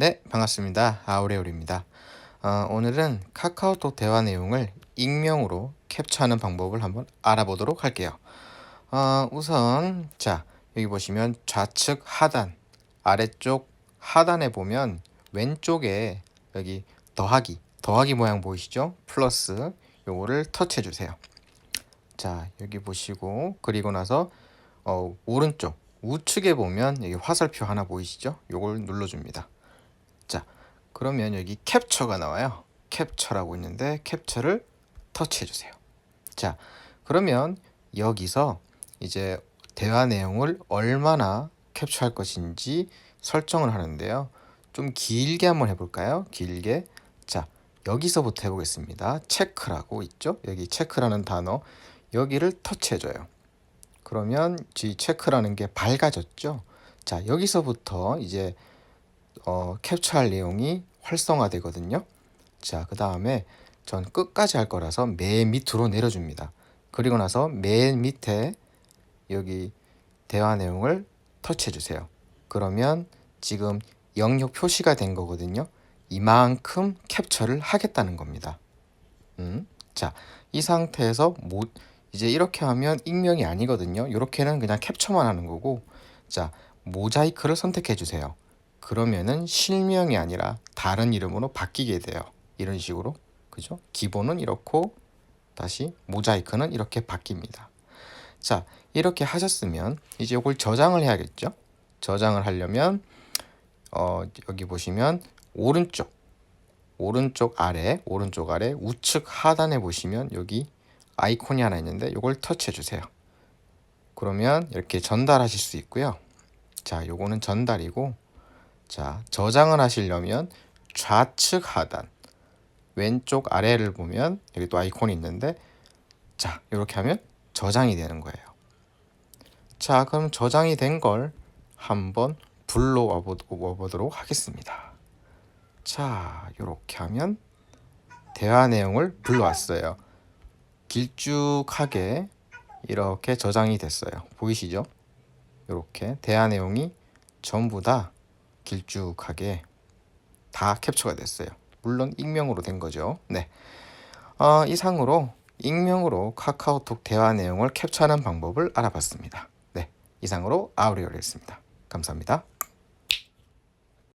네, 반갑습니다. 아우레올입니다. 어, 오늘은 카카오톡 대화 내용을 익명으로 캡처하는 방법을 한번 알아보도록 할게요. 어, 우선 자 여기 보시면 좌측 하단 아래쪽 하단에 보면 왼쪽에 여기 더하기 더하기 모양 보이시죠? 플러스 요거를 터치해 주세요. 자 여기 보시고 그리고 나서 어, 오른쪽 우측에 보면 여기 화살표 하나 보이시죠? 요걸 눌러줍니다. 자, 그러면 여기 캡처가 나와요. 캡처라고 있는데 캡처를 터치해 주세요. 자, 그러면 여기서 이제 대화 내용을 얼마나 캡처할 것인지 설정을 하는데요. 좀 길게 한번 해볼까요? 길게. 자, 여기서부터 해보겠습니다. 체크라고 있죠? 여기 체크라는 단어 여기를 터치해줘요. 그러면 이 체크라는 게 밝아졌죠? 자, 여기서부터 이제 어, 캡처할 내용이 활성화되거든요. 자, 그 다음에 전 끝까지 할 거라서 맨 밑으로 내려줍니다. 그리고 나서 맨 밑에 여기 대화 내용을 터치해 주세요. 그러면 지금 영역 표시가 된 거거든요. 이만큼 캡처를 하겠다는 겁니다. 음, 자, 이 상태에서 모, 이제 이렇게 하면 익명이 아니거든요. 이렇게는 그냥 캡처만 하는 거고, 자, 모자이크를 선택해 주세요. 그러면은 실명이 아니라 다른 이름으로 바뀌게 돼요. 이런 식으로. 그죠? 기본은 이렇고 다시 모자이크는 이렇게 바뀝니다. 자, 이렇게 하셨으면 이제 이걸 저장을 해야겠죠? 저장을 하려면 어, 여기 보시면 오른쪽 오른쪽 아래 오른쪽 아래 우측 하단에 보시면 여기 아이콘이 하나 있는데 이걸 터치해 주세요. 그러면 이렇게 전달하실 수 있고요. 자, 요거는 전달이고 자, 저장을 하시려면 좌측 하단 왼쪽 아래를 보면 여기 또 아이콘이 있는데 자, 이렇게 하면 저장이 되는 거예요. 자, 그럼 저장이 된 걸 한번 불러와 보도록 하겠습니다. 자, 이렇게 하면 대화 내용을 불러왔어요. 길쭉하게 이렇게 저장이 됐어요. 보이시죠? 이렇게 대화 내용이 전부 다 길쭉하게 다 캡처가 됐어요. 물론 익명으로 된 거죠. 네. 어, 이상으로 익명으로 카카오톡 대화 내용을 캡처하는 방법을 알아봤습니다. 네. 이상으로 아우리얼이었습니다. 감사합니다.